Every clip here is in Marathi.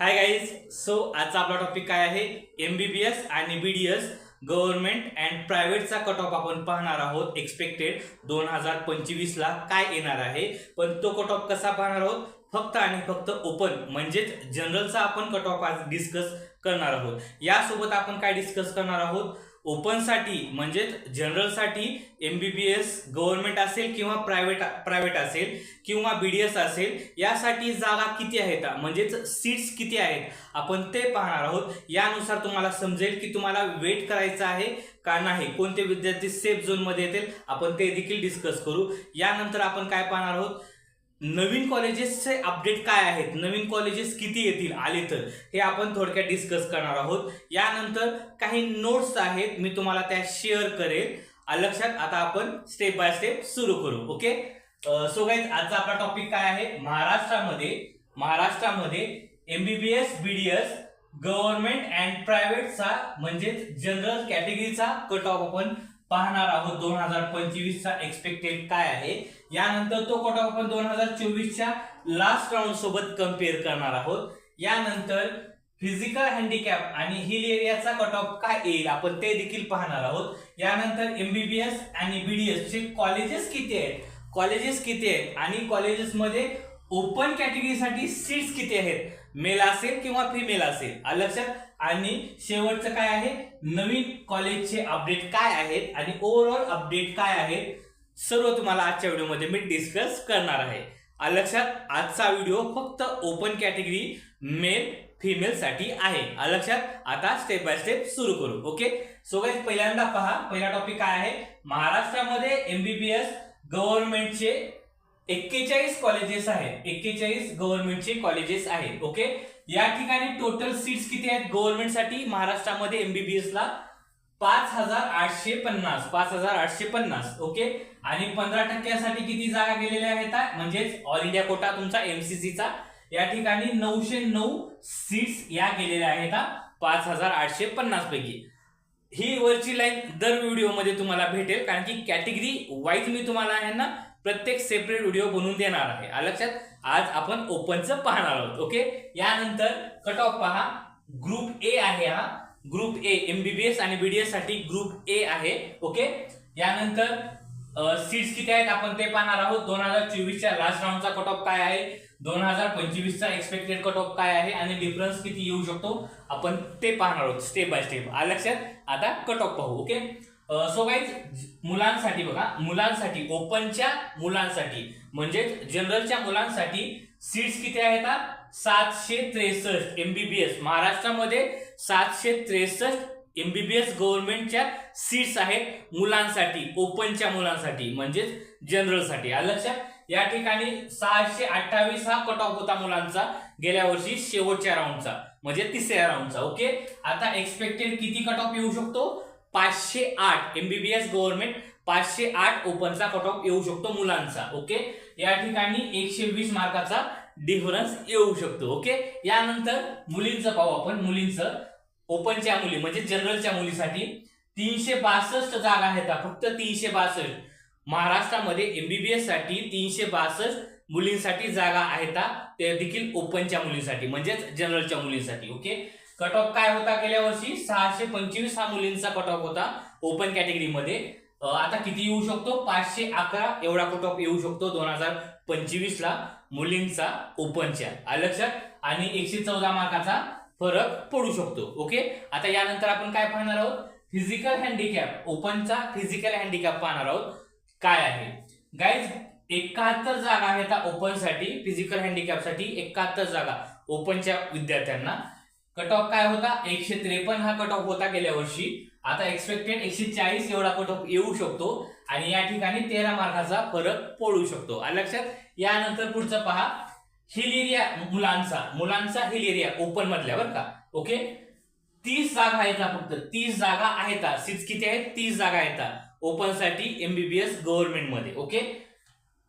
हाय गाईज सो आजचा आपला टॉपिक काय आहे? एमबीबीएस आणि बीडीएस गव्हर्नमेंट अँड प्रायव्हेटचा कट ऑफ आपण पाहणार आहोत. एक्सपेक्टेड दोन हजार पंचवीसला काय येणार आहे? पण तो कट ऑफ कसा पाहणार आहोत? फक्त आणि फक्त ओपन म्हणजेच जनरलचा आपण कट ऑफ आज डिस्कस करणार आहोत. यासोबत आपण काय डिस्कस करणार आहोत? ओपनसाठी म्हणजेच जनरलसाठी M B B S government असेल किंवा प्रायव्हेट प्रायव्हेट असेल किंवा बी डी एस असेल यासाठी जागा किती आहेत? म्हणजेच सीट्स किती आहेत? आपण ते पाहणार आहोत. यानुसार तुम्हाला समजेल की तुम्हाला वेट करायचं आहे का नाही. कोणते विद्यार्थी सेफ झोनमध्ये येतील? आपण ते देखील डिस्कस करू. यानंतर आपण काय पाहणार आहोत? नवीन कॉलेजेसचे अपडेट काय आहेत? नवीन कॉलेजेस किती येतील? आले तर. हे आपण थोडक्यात डिस्कस करणार आहोत. यानंतर काही नोट्स आहेत मी तुम्हाला त्या शेअर करेल. लक्षात आता आपण स्टेप बाय स्टेप सुरू करू ओके सो गाईज आजचा आपला टॉपिक काय आहे? महाराष्ट्रामध्ये महाराष्ट्रामध्ये एमबीबीएस बीडीएस गव्हर्नमेंट अँड प्रायव्हेटचा म्हणजेच जनरल कॅटेगरीचा कट ऑफ आपण पाहणार आहोत दोन हजार पंचवीस चा एक्सपेक्टेड काय आहे. यानंतर तो कट ऑफ आपण दोन हजार चोवीसच्या लास्ट राऊंड सोबत कंपेअर करणार आहोत. यानंतर फिजिकल हँडिकॅप आणि हिल एरियाचा कट ऑफ काय येईल आपण ते देखील पाहणार आहोत. यानंतर एमबीबीएस आणि बीडीएस चे कॉलेजेस किती आहेत? कॉलेजेस किती आहेत? आणि कॉलेजेसमध्ये ओपन कॅटेगरीसाठी सीट्स किती आहेत? मेल असेल किंवा फिमेल असेल. आलं लक्षात? आणि शेवटचं काय आहे? नवीन कॉलेजचे अपडेट काय आहेत? आणि ओव्हरऑल अपडेट काय आहेत? सर्व तुम्हाला आजच्या व्हिडिओमध्ये मी डिस्कस करणार आहे. लक्षात? आजचा व्हिडिओ फक्त ओपन कॅटेगरी मेल फिमेलसाठी आहे. लक्षात? आता स्टेप बाय स्टेप सुरू करू. ओके सो गाईज पहिल्यांदा पहा. पहिला टॉपिक काय आहे? महाराष्ट्रामध्ये एमबीबीएस गव्हर्नमेंटचे एक्केचाळीस कॉलेजेस आहेत. एक्केचाळीस गव्हर्नमेंटचे कॉलेजेस आहेत. ओके या ठिकाणी टोटल सीट्स किती आहेत? गव्हर्नमेंटसाठी महाराष्ट्रामध्ये एमबीबीएस ला पाच हजार आठशे पन्नास. पाच हजार आठशे पन्नास. ओके आणि पंधरा टक्क्यासाठी किती जागा गेलेल्या आहेत? म्हणजेच ऑल इंडिया कोटा तुमचा एमसीसीचा या ठिकाणी नऊशे नऊ सीट्स या गेलेल्या आहेत पाच हजार आठशे पन्नास पैकी. ही वरची लाईन दर व्हिडिओमध्ये तुम्हाला भेटेल. कारण की कॅटेगरी वाईज मी तुम्हाला आहे ना प्रत्येक सेपरेट व्हिडिओ बनवून देणार आहे. लक्षात? आज आपण ओपनचं पाहणार आहोत ओके यानंतर कट ऑफ पहा. ग्रुप ए आहे हा. ग्रुप ए एमबीबीएस आणि बीडीएससाठी ग्रुप ए आहे ओके यानंतर सीट्स किती आहेत आपण ते पाहणार आहोत. दोन हजार चोवीसच्या लास्ट राऊंडचा कट ऑफ काय आहे? दोन हजार पंचवीसचा एक्सपेक्टेड कट ऑफ काय आहे? आणि डिफरन्स किती येऊ शकतो? आपण ते पाहणार आहोत स्टेप बाय स्टेप लक्षात? आता कट ऑफ पाहू ओके सो गाईज मुलांसाठी बघा मुलांसाठी ओपनच्या मुलांसाठी म्हणजेच जनरलच्या मुलांसाठी सीट्स किती आहेत सातशे त्रेसष्ट एमबीबीएस महाराष्ट्रामध्ये सातशे त्रेसष्ट एमबीबीएस गव्हर्नमेंटच्या सीट्स आहेत मुलांसाठी ओपनच्या मुलांसाठी म्हणजेच जनरलसाठी आलं लक्षात? या ठिकाणी सहाशे अठ्ठावीस हा कट ऑफ होता मुलांचा गेल्या वर्षी शेवटच्या राऊंडचा म्हणजे तिसऱ्या राऊंडचा ओके आता एक्सपेक्टेड किती कट ऑफ येऊ शकतो? पाचशे आठ एमबीबीएस गव्हर्नमेंट पाचशे आठ ओपनचा कट ऑफ येऊ शकतो मुलांचा ओके या ठिकाणी एकशे वीस मार्काचा डिफरन्स येऊ शकतो ओके यानंतर मुलींचं पाहू आपण मुलींचं ओपनच्या मुली म्हणजे जनरलच्या मुलीसाठी तीनशे बासष्ट जागा आहेत फक्त तीनशे बासष्ट. महाराष्ट्रामध्ये एमबीबीएससाठी तीनशे बासष्ट मुलींसाठी जागा आहेत ते देखील ओपनच्या मुलींसाठी म्हणजेच जनरलच्या मुलींसाठी ओके कट ऑफ काय होता गेल्या वर्षी? सहाशे पंचवीस हा मुलींचा कट ऑफ होता. ओपन कॅटेगरीमध्ये आता किती येऊ शकतो? पाचशे अकरा एवढा कट ऑफ येऊ शकतो दोन हजार पंचवीस ला मुलींचा ओपनच्या लक्षात? आणि एकशे चौदा मार्काचा फरक पडू शकतो. ओके? आता यानंतर आपण काय पाहणार आहोत? फिजिकल हँडिकॅप ओपनचा फिजिकल हँडिकॅप पाहणार आहोत. काय आहे? गाईज एकाहत्तर जागा आहेत ओपनसाठी फिजिकल हँडिकॅपसाठी एकाहत्तर जागा ओपनच्या विद्यार्थ्यांना. कट ऑफ काय होता? एकशे त्रेपन्न हा कट ऑफ होता गेल्या वर्षी. आता एक्सपेक्टेड एकशे चाळीस एवढा कट ऑफ येऊ शकतो आणि या ठिकाणी तेरा मार्काचा फरक पडू शकतो. लक्षात यानंतर पुढचं पहा. हिल एरिया मुलांचा मुलांचा हिल एरिया ओपन मधल्या बरं का. ओके तीस जागा आहेत फक्त. तीस जागा आहेत. सीट्स किती आहेत? तीस जागा आहेत. ओपनसाठी एमबीबीएस गव्हर्नमेंटमध्ये. ओके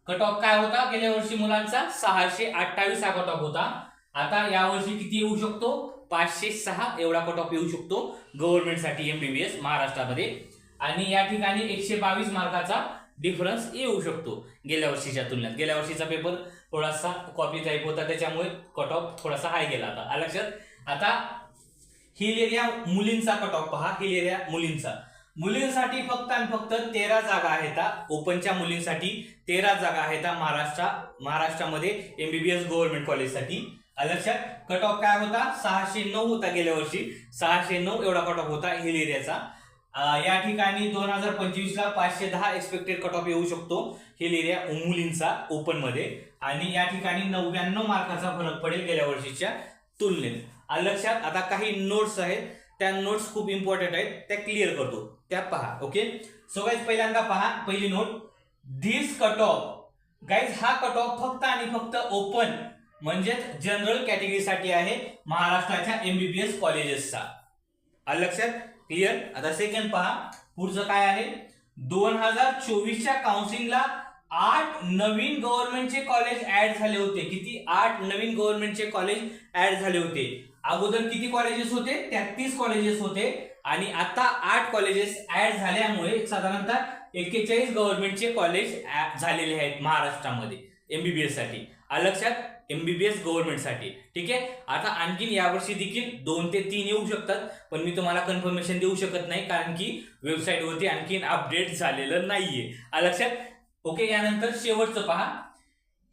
कट ऑफ काय होता? गेल्या वर्षी मुलांचा सहाशे अठ्ठावीस हा कट ऑफ होता. आता यावर्षी किती येऊ शकतो? पाचशे सहा एवढा कट ऑफ येऊ शकतो गव्हर्नमेंटसाठी एमबीबीएस महाराष्ट्रामध्ये. आणि या ठिकाणी एकशे बावीस मार्काचा डिफरन्स येऊ शकतो गेल्या वर्षीच्या तुलनेत. गेल्या वर्षीचा पेपर थोडासा कॉपी टाईप होता त्याच्यामुळे कट ऑफ थोडासा हाय गेला आता. लक्षात? आता हिल एरिया मुलींचा कट ऑफ पहा हिल एरिया मुलींचा. मुलींसाठी फक्त आणि फक्त तेरा जागा आहेत ओपनच्या मुलींसाठी तेरा जागा आहेत हा. महाराष्ट्र महाराष्ट्रामध्ये एमबीबीएस गव्हर्नमेंट कॉलेजसाठी लक्षात? कट ऑफ काय होता? सहाशे नऊ होता गेल्या वर्षी. सहाशे नऊ एवढा कट ऑफ होता हिल एरियाचा. या ठिकाणी दोन हजार पंचवीस ला पाचशे दहा एक्सपेक्टेड कट ऑफ येऊ शकतो हिल एरिया मुलींचा ओपनमध्ये. आणि या ठिकाणी नव्याण्णव मार्काचा फरक पडेल गेल्या वर्षीच्या तुलनेत. लक्षात? आता काही नोट्स आहेत. त्या नोट्स खूप इम्पॉर्टंट आहेत. त्या क्लिअर करतो. त्या पहा ओके सो गाईज पहिल्यांदा पहा पहिली note this cut off guys हा कट ऑफ फक्त आणि फक्त ओपन म्हणजेच जनरल कॅटेगरीसाठी आहे महाराष्ट्राच्या एमबीबीएस कॉलेजेसचा आलं लक्षात? क्लिअर आता सेकंड पहा. पुढचं काय आहे? दोन हजार चोवीसच्या काउन्सिलिंगला आठ नवीन गव्हर्नमेंटचे कॉलेज ऍड झाले होते. किती? आठ नवीन गव्हर्नमेंटचे कॉलेज ऍड झाले होते. अगोदर किती कॉलेजेस होते? तेहतीस कॉलेजेस होते. आणि आता आठ कॉलेजेस ऍड झाल्यामुळे साधारणतः एक्केचाळीस गव्हर्नमेंटचे कॉलेज झालेले आहेत महाराष्ट्रामध्ये. एमबीबीएससाठी. लक्षात? एमबीबीएस गव्हर्नमेंटसाठी ठीक आहे? आता आणखीन यावर्षी देखील दोन ते तीन येऊ शकतात पण मी तुम्हाला कन्फर्मेशन देऊ शकत नाही कारण की वेबसाईटवरती आणखीन अपडेट झालेलं नाहीये. लक्षात? ओके यानंतर शेवटचं पहा.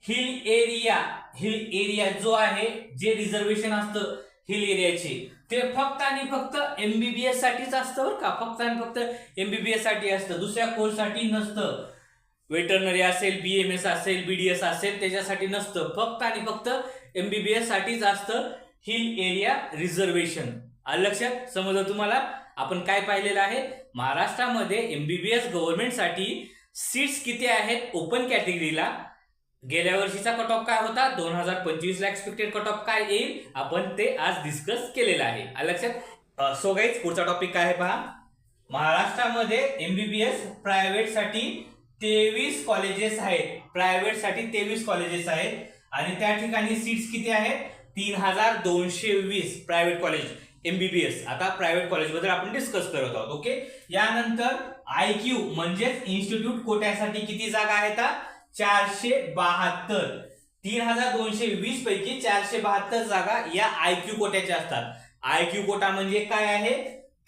हिल एरिया हिल एरिया जो आहे जे रिझर्वेशन असतं हिल एरियाचे ते फक्त आणि फक्त एमबीबीएस साठीच असतं बरं का? फक्त आणि फक्त एमबीबीएससाठी असतं. दुसऱ्या कोर्ससाठी नसतं? वेटरनरी असेल बी एम एस असेल बी डी एस असेल त्याच्यासाठी नसतं. फक्त आणि फक्त एमबीबीएस साठीच असतं हिल एरिया रिझर्वेशन. लक्षात? समजलं तुम्हाला? आपण काय पाहिलेलं आहे? महाराष्ट्रामध्ये एमबीबीएस गव्हर्नमेंटसाठी सीट्स किती आहेत? ओपन कॅटेगरीला गेल्या वर्षीचा कट ऑफ काय होता? दोन हजार पंचवीस ला एक्सपेक्टेड कट ऑफ काय येईल? आपण ते आज डिस्कस केलेलं आहे. लक्षात? सो गाईज पुढचा टॉपिक काय आहे पहा? महाराष्ट्रामध्ये एमबीबीएस प्रायव्हेटसाठी तेवीस कॉलेजेस आहेत. प्रायव्हेटसाठी तेवीस कॉलेजेस आहेत. आणि त्या ठिकाणी सीट्स किती आहेत? तीन हजार दोनशे वीस प्रायव्हेट कॉलेज एमबीबीएस आता प्रायव्हेट कॉलेजबद्दल आपण डिस्कस करत आहोत ओके यानंतर आय क्यू म्हणजेच इन्स्टिट्यूट कोट्यासाठी किती जागा आहेत? चारशे बहात्तर. तीन हजार दोनशे वीस पैकी चारशे बहात्तर जागा या आय क्यू कोट्याच्या असतात. आय क्यू कोटा म्हणजे काय आहे?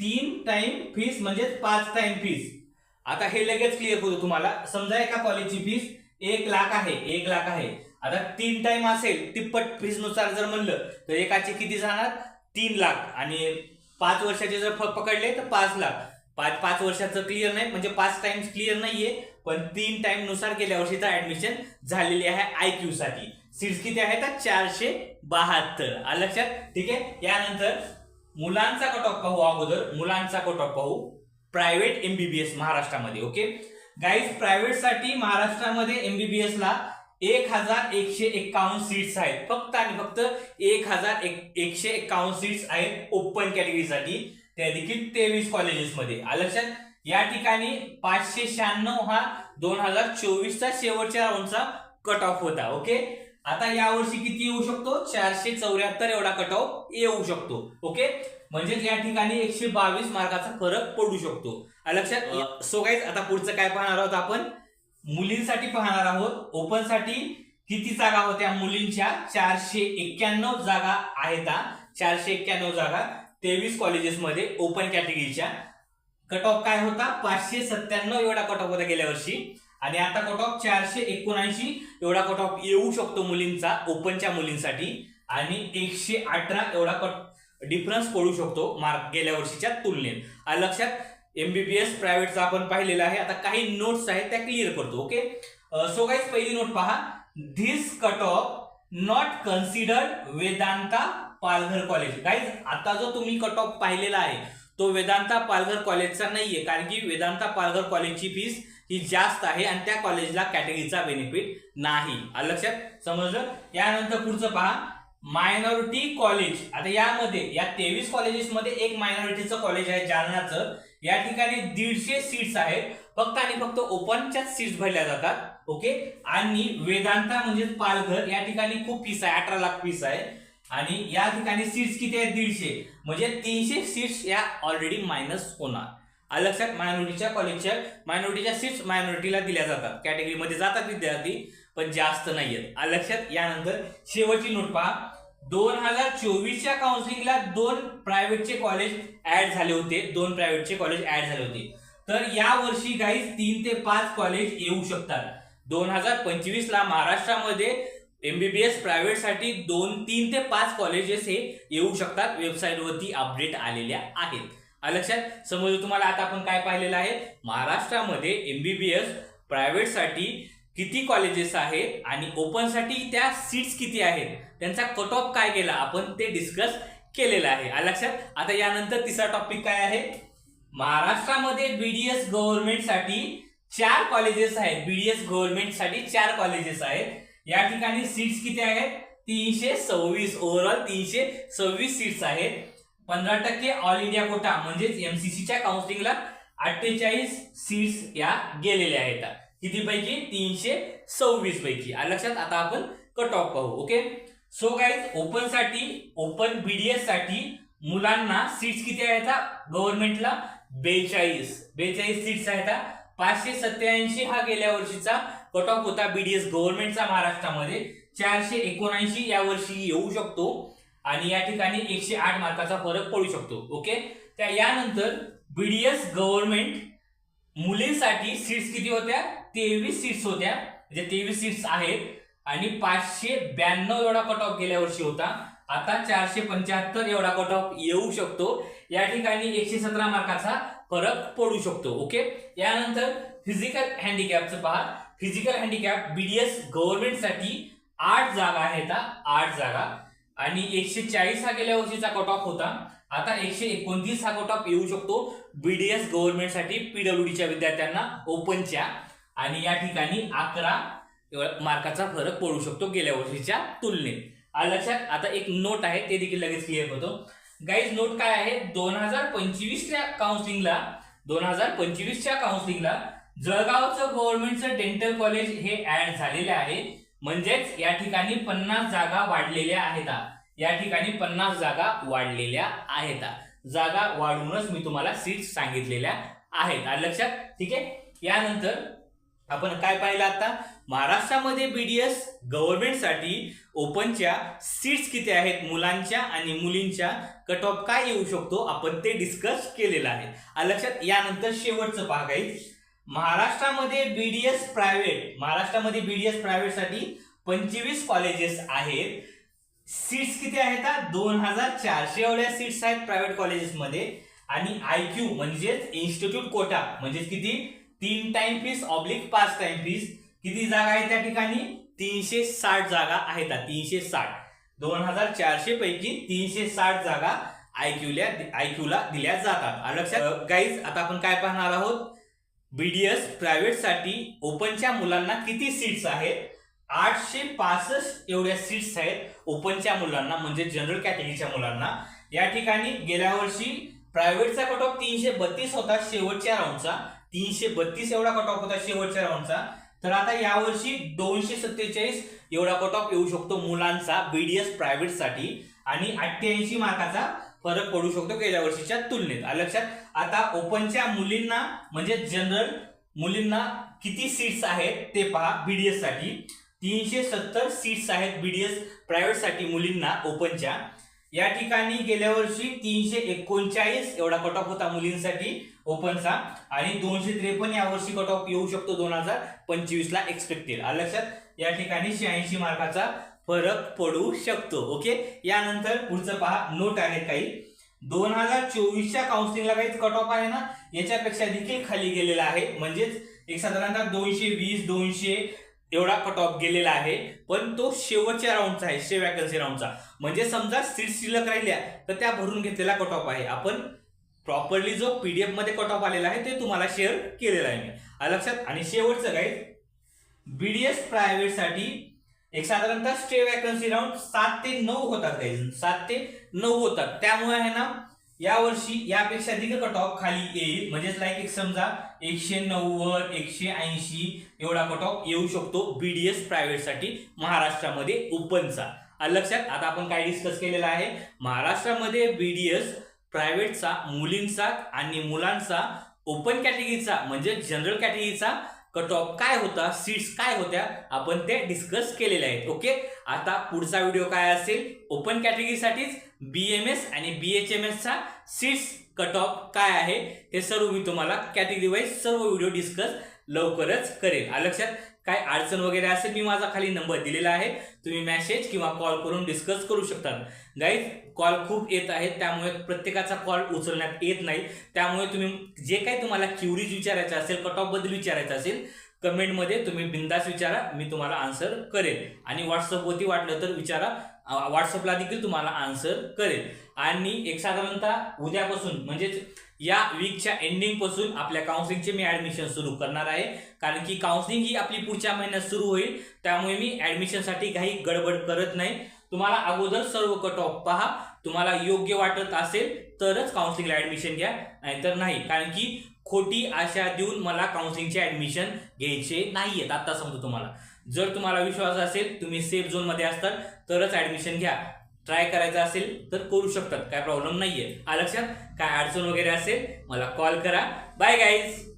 तीन टाइम फीस म्हणजेच पाच टाइम फीस आता हे लगेच क्लिअर करतो तुम्हाला. समजा एका कॉलेजची फीस एक लाख आहे एक लाख आहे. आता तीन टाइम असेल तिप्पट फीजनुसार जर म्हणलं तर एकाचे किती जाणार? तीन लाख. आणि पाच वर्षाचे जर फ- पकडले तर पाच लाख. पाच पाच वर्षाचं क्लिअर नाही म्हणजे पाच टाइम्स क्लिअर नाहीये पण तीन टाइमनुसार गेल्या वर्षीचा ऍडमिशन झालेली आहे आय क्यू साठी. सीट्स किती आहेत? तर चारशे बहात्तर. लक्षात? ठीक आहे? यानंतर मुलांचा कट ऑफ पाहू अगोदर. मुलांचा कट ऑफ पाहू. प्रायव्हेट एमबीबीएस महाराष्ट्रामध्ये ओके गाईज प्रायव्हेटसाठी महाराष्ट्रामध्ये एमबीबीएस ला एक हजार एकशे एक्कावन्न सीट्स आहेत. फक्त आणि फक्त एक हजार एकशे एक्कावन्न सीट्स आहेत ओपन कॅटेगरीसाठी त्या देखील तेवीस कॉलेजेसमध्ये आलं लक्षात? या ठिकाणी पाचशे शहाण्णव हा दोन हजार चोवीसचा शेवटच्या राऊंडचा कट ऑफ होता ओके आता यावर्षी किती येऊ शकतो? चारशे चौऱ्याहत्तर एवढा कट ऑफ येऊ शकतो ओके म्हणजेच या ठिकाणी एकशे बावीस मार्काचा फरक पडू शकतो. लक्षात सो गाईज आता पुढचं काय पाहणार आहोत आपण? मुलींसाठी पाहणार आहोत. ओपनसाठी किती जागा होत्या मुलींच्या? चारशे एक्क्याण्णव जागा आहेत. चारशे एक्क्याण्णव जागा तेवीस कॉलेजेसमध्ये ओपन कॅटेगरीच्या कट ऑफ काय होता? पाचशे सत्त्याण्णव एवढा कट ऑफ होता गेल्या वर्षी. आणि आता कट ऑफ चारशे एकोणऐंशी एवढा कट ऑफ येऊ शकतो मुलींचा ओपनच्या मुलींसाठी. आणि एकशे अठरा एवढा कट डिफरन्स पडू शकतो मार्क गेल्या वर्षीच्या तुलनेत. लक्षात एमबीबीएस प्रायव्हेटचा आपण पाहिलेला आहे. आता काही नोट्स आहेत त्या क्लिअर करतो ओके सो गाईज पहिली नोट पहा. This cut off not considered Vedanta Palghar college guys आता जो तुम्ही कट ऑफ पाहिलेला आहे तो वेदांता पालघर कॉलेजचा नाहीये कारण की वेदांता पालघर कॉलेजची फीस ही जास्त आहे आणि त्या कॉलेजला कॅटेगरीचा बेनिफिट नाही. लक्षात? समजलं? यानंतर पुढचं पहा. Minority college. आता यामध्ये या तेवीस कॉलेजेसमध्ये एक मायनॉरिटीचं कॉलेज आहे जालनाचं या ठिकाणी दीडशे सीट्स आहेत. फक्त आणि फक्त ओपनच्याच सीट्स भरल्या जातात. ओके आणि वेदांता म्हणजे पालघर या ठिकाणी खूप फीस आहे अठरा लाख फीस आहे. आणि या ठिकाणी सीट्स किती आहेत? दीडशे. म्हणजे तीनशे सीट्स या ऑलरेडी मायनस होणार. लक्षात मायनॉरिटीच्या कॉलेजच्या मायनॉरिटीच्या सीट्स मायनॉरिटीला दिल्या जातात. कॅटेगरीमध्ये जातात विद्यार्थी. पण जास्त नाहीयेत. आहेत लक्षात यानंतर शेवटची नोट पहा. दोन हजार चोवीसच्या काउन्सिलिंगला दोन प्रायव्हेटचे कॉलेज ऍड झाले होते. दोन प्रायव्हेटचे कॉलेज ऍड झाले होते. तर या वर्षी गाईज तीन ते पाच कॉलेज येऊ शकतात. दोन हजार पंचवीस ला महाराष्ट्रामध्ये एमबीबीएस प्रायव्हेटसाठी दोन तीन ते पाच कॉलेजेस हे येऊ शकतात. वेबसाईटवरती अपडेट आलेल्या आहेत. लक्षात? समजू तुम्हाला? आता आपण काय पाहिलेलं आहे? महाराष्ट्रामध्ये एमबीबीएस प्रायव्हेटसाठी किती कॉलेजेस आहेत आणि ओपनसाठी त्या सीट्स किती आहेत? त्यांचा कट ऑफ काय केला? आपण ते डिस्कस केलेलं आहे. लक्षात? आता यानंतर तिसरा टॉपिक काय आहे? महाराष्ट्रामध्ये बीडीएस गव्हर्नमेंटसाठी चार कॉलेजेस आहेत. बीडीएस गव्हर्नमेंटसाठी चार कॉलेजेस आहेत. या ठिकाणी सीट्स किती आहेत? तीनशे सव्वीस. ओव्हरऑल तीनशे सव्वीस सीट्स आहेत. पंधरा टक्के ऑल इंडिया कोटा म्हणजेच एमसीसीच्या काउन्सिलिंगला अठ्ठेचाळीस सीट्स या गेलेल्या आहेत. किती पैकी तीनशे सव्वीस पैकी लक्षात आता आपण कट ऑफ पाहू ओके सो गाईज ओपनसाठी ओपन बीडीएससाठी मुलांना सीट्स किती आहेत गव्हर्नमेंटला बेचाळीस. बेचाळीस सीट्स आहेत पाचशे सत्याऐंशी हा गेल्या वर्षीचा कट ऑफ होता बीडीएस गव्हर्नमेंटचा महाराष्ट्रामध्ये. चारशे एकोणऐंशी या वर्षी येऊ शकतो आणि या ठिकाणी एकशे आठ मार्काचा फरक पडू शकतो ओके त्या यानंतर बीडीएस गव्हर्नमेंट मुलींसाठी सीट्स किती होत्या? तेवीस सीट्स होत्या. म्हणजे तेवीस सीट्स आहेत. आणि पाचशे ब्याण्णव एवढा कट ऑफ गेल्या वर्षी होता. आता चारशे पंच्याहत्तर एवढा कट ऑफ येऊ शकतो. या ठिकाणी एकशे सतरा मार्काचा फरक पडू शकतो. ओके यानंतर फिजिकल हँडिकॅपचं पहा. फिजिकल हँडिकॅप बीडीएस गव्हर्नमेंटसाठी आठ जागा आहेत आठ जागा. आणि एकशे चाळीस हा गेल्या वर्षीचा कट ऑफ होता. आता एकशे एकोणतीस हा कट ऑफ येऊ शकतो. बीडीएस गव्हर्नमेंटसाठी पीडब्ल्यूडीच्या विद्यार्थ्यांना ओपनच्या आणि या ठिकाणी अकरा मार्काचा फरक पडू शकतो गेल्या वर्षीच्या तुलनेत. लक्षात आता एक नोट आहे ते देखील लगेच क्लिअर होतो. गाईज नोट काय आहे? दोन हजार पंचवीसच्या काउन्सिलिंगला दोन हजार पंचवीसच्या काउन्सिलिंगला जळगावचं गव्हर्नमेंटचं डेंटल कॉलेज हे ऍड झालेले आहे. म्हणजेच या ठिकाणी पन्नास जागा वाढलेल्या आहेत. या ठिकाणी पन्नास जागा वाढलेल्या आहेत. जागा वाढवूनच मी तुम्हाला सीट सांगितलेल्या आहेत. लक्षात? ठीक आहे? यानंतर आपण काय पाहिलं आता? महाराष्ट्रामध्ये बीडीएस गव्हर्नमेंटसाठी ओपनच्या सीट्स किती आहेत? मुलांच्या आणि मुलींच्या कट ऑफ काय येऊ शकतो? आपण ते डिस्कस केलेलं आहे. लक्षात यानंतर शेवटचं पहा आहे. महाराष्ट्रामध्ये बीडीएस प्रायव्हेट महाराष्ट्रामध्ये बीडीएस एससाठी पंचवीस कॉलेजेस आहेत. सीट्स किती आहेत? दोन हजार चारशे एवढ्या सीट्स आहेत प्रायव्हेट कॉलेजेसमध्ये आणि आय क्यू म्हणजेच इन्स्टिट्यूट कोटा म्हणजेच किती? तीन टाइम फीस ऑब्लिक पाच टाइम फीस किती जागा आहे त्या ठिकाणी? तीनशे साठ जागा आहेत तीनशे साठ. दोन हजार चारशे पैकी तीनशे साठ जागा आयक्यूला आयक्यूला दिल्या जातात. लक्षात? गाईज आता आपण काय पाहणार आहोत? बीडीएस प्रायव्हेटसाठी ओपनच्या मुलांना किती सीट्स आहेत? आठशे पासष्ट एवढ्या सीट्स आहेत ओपनच्या मुलांना म्हणजे जनरल कॅटेगरीच्या मुलांना. या ठिकाणी गेल्या वर्षी प्रायव्हेटचा कट ऑफ तीनशे बत्तीस होता शेवटच्या राऊंडचा तीनशे बत्तीस एवढा कट ऑफ होता शेवटच्या राऊंडचा तर आता यावर्षी दोनशे सत्तेचाळीस एवढा कट ऑफ येऊ शकतो मुलांचा बीडीएस प्रायव्हेटसाठी. आणि अठ्ठ्याऐंशी मार्काचा फरक पडू शकतो गेल्या वर्षीच्या तुलनेत. लक्षात आता ओपनच्या मुलींना म्हणजे जनरल मुलींना किती सीट्स आहेत ते पहा बीडीएससाठी. तीनशे सत्तर सीट्स आहेत बीडीएस प्रायव्हेटसाठी मुलींना ओपनच्या या ठिकाणी गेल्या वर्षी तीनशे एकोणचाळीस एवढा कट ऑफ होता मुलींसाठी ओपनचा आणि दोनशे त्रेपन्न या वर्षी कट ऑफ येऊ शकतो दोन हजार पंचवीस ला एक्सपेक्टेड आलं लक्षात? या ठिकाणी शहाऐंशी मार्काचा फरक पडू शकतो. ओके यानंतर पुढचं पहा. नोट आहेत काही. दोन हजार चोवीसच्या काउन्सिलिंगला काही कट ऑफ आहे ना? याच्यापेक्षा देखील खाली गेलेला आहे. म्हणजेच एक साधारणतः दोनशे वीस दोनशे एवढा कट ऑफ गेलेला आहे. पण तो शेवटच्या राऊंडचा आहे शे वॅकन्सी राऊंडचा म्हणजे समजा सीट शिल्लक राहिल्या तर त्या भरून घेतलेला कट ऑफ आहे. आपण प्रॉपरली जो पीडीएफमध्ये कट ऑफ आलेला आहे ते तुम्हाला शेअर केलेला आहे मी. लक्षात? आणि शेवटचं काय बीडीएस एस प्रायव्हेटसाठी एक साधारणतः स्टे वॅकन्सी राऊंड सात ते नऊ होतात काही सात ते नऊ होतात. त्यामुळे आहे ना यावर्षी यापेक्षा अधिक कट ऑफ खाली येईल? म्हणजेच लाईक एक समजा एकशे नव्वद एकशे ऐंशी एवढा कट ऑफ येऊ शकतो बीडीएस प्रायव्हेटसाठी महाराष्ट्रामध्ये ओपनचा. लक्षात आता आपण काय डिस्कस केलेलं आहे? महाराष्ट्रामध्ये बीडीएस प्रायव्हेटचा मुलींचा आणि मुलांचा ओपन कॅटेगरीचा म्हणजे जनरल कॅटेगरीचा कट ऑफ काय होता? सीट्स काय होत्या? आपण ते डिस्कस केलेले आहेत. ओके आता पुढचा व्हिडिओ काय असेल? ओपन कॅटेगरीसाठीच बी एम एस आणि बी एच एम एसचा सीट्स कट ऑफ काय आहे हे सर्व मी तुम्हाला कॅटेगरी वाईज सर्व व्हिडिओ डिस्कस लवकरच करेल लक्षात? काय अडचण वगैरे असेल मी माझा खाली नंबर दिलेला आहे. तुम्ही मेसेज किंवा कॉल करून डिस्कस करू शकता गाईज कॉल खूप येत आहेत त्यामुळे प्रत्येकाचा कॉल उचलण्यात येत नाही. त्यामुळे तुम्ही जे काही तुम्हाला क्युरीज विचारायचं असेल कट ऑफबद्दल विचारायचं असेल कमेंटमध्ये तुम्ही बिंदास विचारा मी तुम्हाला आन्सर करेल आणि व्हॉट्सअपवरती वाटलं तर विचारा व्हॉट्सअपला देखील तुम्हाला आन्सर करेल. आणि एक साधारणतः उद्यापासून म्हणजेच या वीकच्या एंडिंगपासून आपल्या काउन्सिलिंगचे मी ऍडमिशन सुरू करणार आहे. कारण की काउन्सिलिंग ही आपली पुढच्या महिन्यात सुरू होईल. त्यामुळे मी ऍडमिशनसाठी काही गडबड करत नाही. तुम्हाला अगोदर सर्व कट ऑफ पहा. तुम्हाला योग्य वाटत असेल तरच काउन्सिलिंगला ऍडमिशन घ्या. नाहीतर नाही. कारण की खोटी आशा देऊन मला काउन्सिलिंगचे ऍडमिशन घ्यायचे नाही आहेत आत्ता समजतो तुम्हाला. जर तुम्हाला विश्वास असेल तुम्ही सेफ झोनमध्ये असतात. तरच ॲडमिशन घ्या. ट्राय करायचं असेल तर करू शकतात. काय प्रॉब्लेम नाहीये. आहे लक्षात काय अडचण वगैरे असेल मला कॉल करा. Bye guys